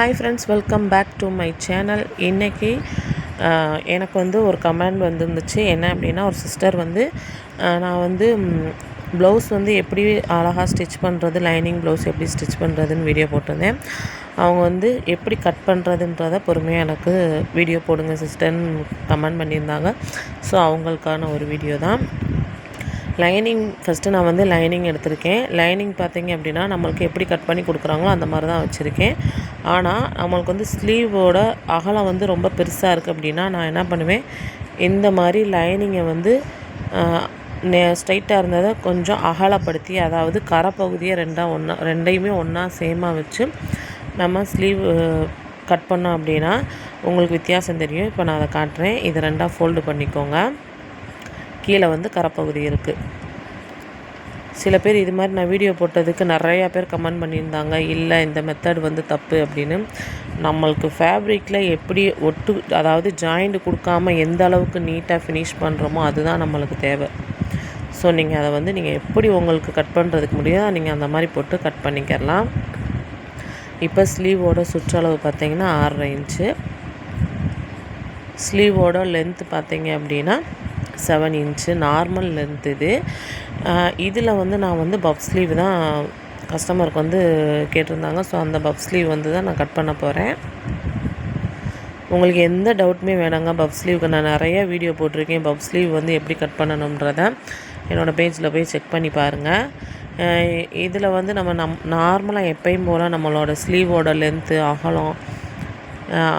Hi friends welcome back to my channel இன்றைக்கி எனக்கு வந்து ஒரு கமெண்ட் வந்துருந்துச்சு. என்ன அப்படின்னா ஒரு சிஸ்டர் வந்து நான் வந்து ப்ளவுஸ் வந்து எப்படி அழகாக ஸ்டிச் பண்ணுறது லைனிங் ப்ளவுஸ் எப்படி ஸ்டிச் பண்ணுறதுன்னு வீடியோ போட்டிருந்தேன். அவங்க வந்து எப்படி கட் பண்ணுறதுன்றத பொறுமையாக எனக்கு வீடியோ போடுங்க சிஸ்டர்னு கமெண்ட் பண்ணியிருந்தாங்க. ஸோ அவங்களுக்கான ஒரு வீடியோ தான். லைனிங் ஃபஸ்ட்டு நான் வந்து லைனிங் எடுத்திருக்கேன். லைனிங் பார்த்தீங்க அப்படின்னா நம்மளுக்கு எப்படி கட் பண்ணி கொடுக்குறாங்களோ அந்த மாதிரி தான் வச்சுருக்கேன். ஆனால் நம்மளுக்கு வந்து ஸ்லீவோட அகலம் வந்து ரொம்ப பெருசாக இருக்குது அப்படின்னா நான் என்ன பண்ணுவேன்? இந்த மாதிரி லைனிங்கை வந்து ஸ்ட்ரைட்டாக இருந்ததை கொஞ்சம் அகலப்படுத்தி அதாவது கரை பகுதியை ரெண்டாக ஒன்றா ரெண்டையுமே ஒன்றா சேமாக வச்சு நம்ம ஸ்லீவ் கட் பண்ணோம் அப்படின்னா உங்களுக்கு வித்தியாசம் தெரியும். இப்போ நான் அதை காட்டுறேன். இதை ரெண்டாக ஃபோல்டு பண்ணிக்கோங்க. கீழே வந்து கரப்பகுதி இருக்குது சில பேர் இது மாதிரி நான் வீடியோ போட்டதுக்கு நிறையா பேர் கமெண்ட் பண்ணியிருந்தாங்க. இல்லை இந்த மெத்தட் வந்து தப்பு அப்படின்னு. நம்மளுக்கு ஃபேப்ரிக்கில் எப்படி ஒட்டு அதாவது ஜாயிண்ட் கொடுக்காம எந்த அளவுக்கு நீட்டாக ஃபினிஷ் பண்ணுறோமோ அதுதான் நம்மளுக்கு தேவை. ஸோ நீங்கள் அதை வந்து நீங்கள் எப்படி உங்களுக்கு கட் பண்ணுறதுக்கு முடியுதோ நீங்கள் அந்த மாதிரி போட்டு கட் பண்ணிக்கிறலாம் இப்போ ஸ்லீவோட சுற்றளவு பார்த்தீங்கன்னா ஆறரை இன்ச்சு ஸ்லீவோட லென்த்து பார்த்தீங்க அப்படின்னா செவன் இன்ச்சு நார்மல் லென்த் இது. இதில் வந்து நான் வந்து பப் ஸ்லீவ் தான் கஸ்டமருக்கு வந்து கேட்டிருந்தாங்க. ஸோ அந்த பப் ஸ்லீவ் வந்து தான் நான் கட் பண்ண போகிறேன் உங்களுக்கு எந்த டவுட்டுமே வேணாங்க. பப் ஸ்லீவுக்கு நான் நிறைய வீடியோ போட்டிருக்கேன். பப் ஸ்லீவ் வந்து எப்படி கட் பண்ணணுன்றத என்னோடய பேஜில் போய் செக் பண்ணி பாருங்கள் இதில் வந்து நம்ம நம் நார்மலாக எப்பயும் போல் நம்மளோட ஸ்லீவோட லென்த்து அகலம்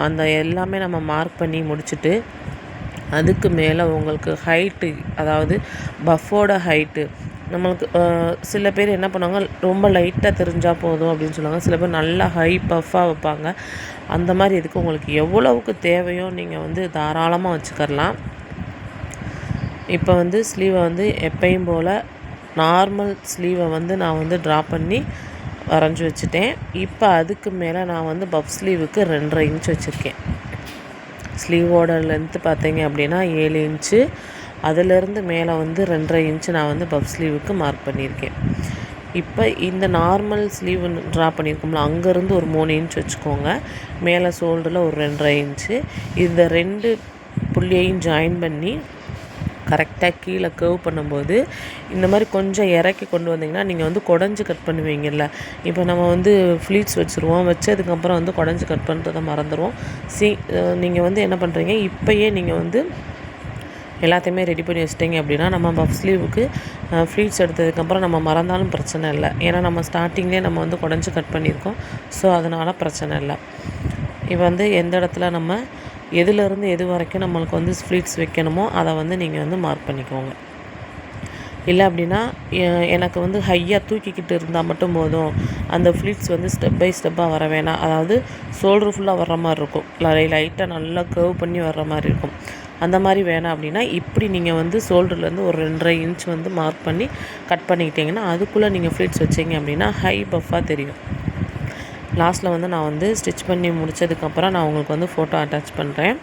அந்த எல்லாமே நம்ம மார்க் பண்ணி முடிச்சுட்டு அதுக்கு மேலே உங்களுக்கு ஹைட்டு அதாவது பஃபோட ஹைட்டு நம்மளுக்கு சில பேர் என்ன பண்ணுவாங்க ரொம்ப லைட்டாக தெரிஞ்சால் போதும் அப்படின்னு சொல்லுவாங்க. சில பேர் நல்லா ஹை பஃப்பாக வைப்பாங்க. அந்த மாதிரி இதுக்கு உங்களுக்கு எவ்வளவுக்கு தேவையோ நீங்கள் வந்து தாராளமாக வச்சுக்கரலாம் இப்போ வந்து ஸ்லீவை வந்து எப்பயும் போல் நார்மல் ஸ்லீவை வந்து நான் வந்து ட்ரா பண்ணி வரைஞ்சி வச்சுட்டேன். இப்போ அதுக்கு மேலே நான் வந்து பஃப் ஸ்லீவுக்கு ரெண்டரை இன்ச் வச்சுருக்கேன். ஸ்லீவோட லென்த்து பார்த்தீங்க அப்படின்னா ஏழு இன்ச்சு. அதிலேருந்து மேலே வந்து ரெண்டரை இன்ச்சு நான் வந்து பஃப் ஸ்லீவுக்கு மார்க் பண்ணியிருக்கேன். இப்போ இந்த நார்மல் ஸ்லீவ் ட்ரா பண்ணியிருக்கோம்ல அங்கேருந்து ஒரு மூணு இன்ச் வச்சுக்கோங்க. மேலே ஷோல்டரில் ஒரு ரெண்டரை இன்ச்சு. இந்த ரெண்டு புள்ளியையும் ஜாயின் பண்ணி கரெக்டாக கீழே கர்வ் பண்ணும்போது இந்த மாதிரி கொஞ்சம் இறக்கி கொண்டு வந்தீங்கன்னா நீங்கள் வந்து குடஞ்சி கட் பண்ணுவீங்கல்ல. இப்போ நம்ம வந்து ஃப்ளீட்ஸ் வச்சுருவோம். வச்சதுக்கப்புறம் வந்து குடஞ்சி கட் பண்ணுறதை மறந்துடுவோம் சி நீங்கள் வந்து என்ன பண்ணுறீங்க இப்போயே நீங்கள் வந்து எல்லாத்தையுமே ரெடி பண்ணி வச்சிட்டிங்க அப்படின்னா நம்ம பஃப் ஸ்லீவுக்கு ஃப்ளீட்ஸ் எடுத்ததுக்கப்புறம் நம்ம மறந்தாலும் பிரச்சனை இல்லை. ஏன்னா நம்ம ஸ்டார்டிங்லேயே நம்ம வந்து குடஞ்சி கட் பண்ணியிருக்கோம். ஸோ அதனால் பிரச்சனை இல்லை. இப்போ வந்து எந்த இடத்துல நம்ம எதுலேருந்து எது வரைக்கும் நம்மளுக்கு வந்து ஃப்ளீட்ஸ் வைக்கணுமோ அதை வந்து நீங்கள் வந்து மார்க் பண்ணிக்கோங்க. இல்லை அப்படின்னா எனக்கு வந்து ஹையாக தூக்கிக்கிட்டு இருந்தால் மட்டும் போதும். அந்த ஃப்ளீட்ஸ் வந்து ஸ்டெப் பை ஸ்டெப்பாக வர வேணாம். அதாவது ஷோல்டர் ஃபுல்லாக வர்ற மாதிரி இருக்கும். லைட்டாக நல்லா கர்வ் பண்ணி வர்ற மாதிரி இருக்கும். அந்த மாதிரி வேணாம் அப்படின்னா இப்படி நீங்கள் வந்து ஷோல்டர்லேருந்து ஒரு ரெண்டரை இன்ச் வந்து மார்க் பண்ணி கட் பண்ணிக்கிட்டிங்கன்னா அதுக்குள்ளே நீங்கள் ஃப்ளீட்ஸ் வச்சிங்க அப்படின்னா ஹை பஃபாக தெரியும். லாஸ்ட்டில் வந்து நான் வந்து ஸ்டிச் பண்ணி முடிச்சதுக்கப்புறம் நான் உங்களுக்கு வந்து ஃபோட்டோ அட்டாச் பண்ணுறேன்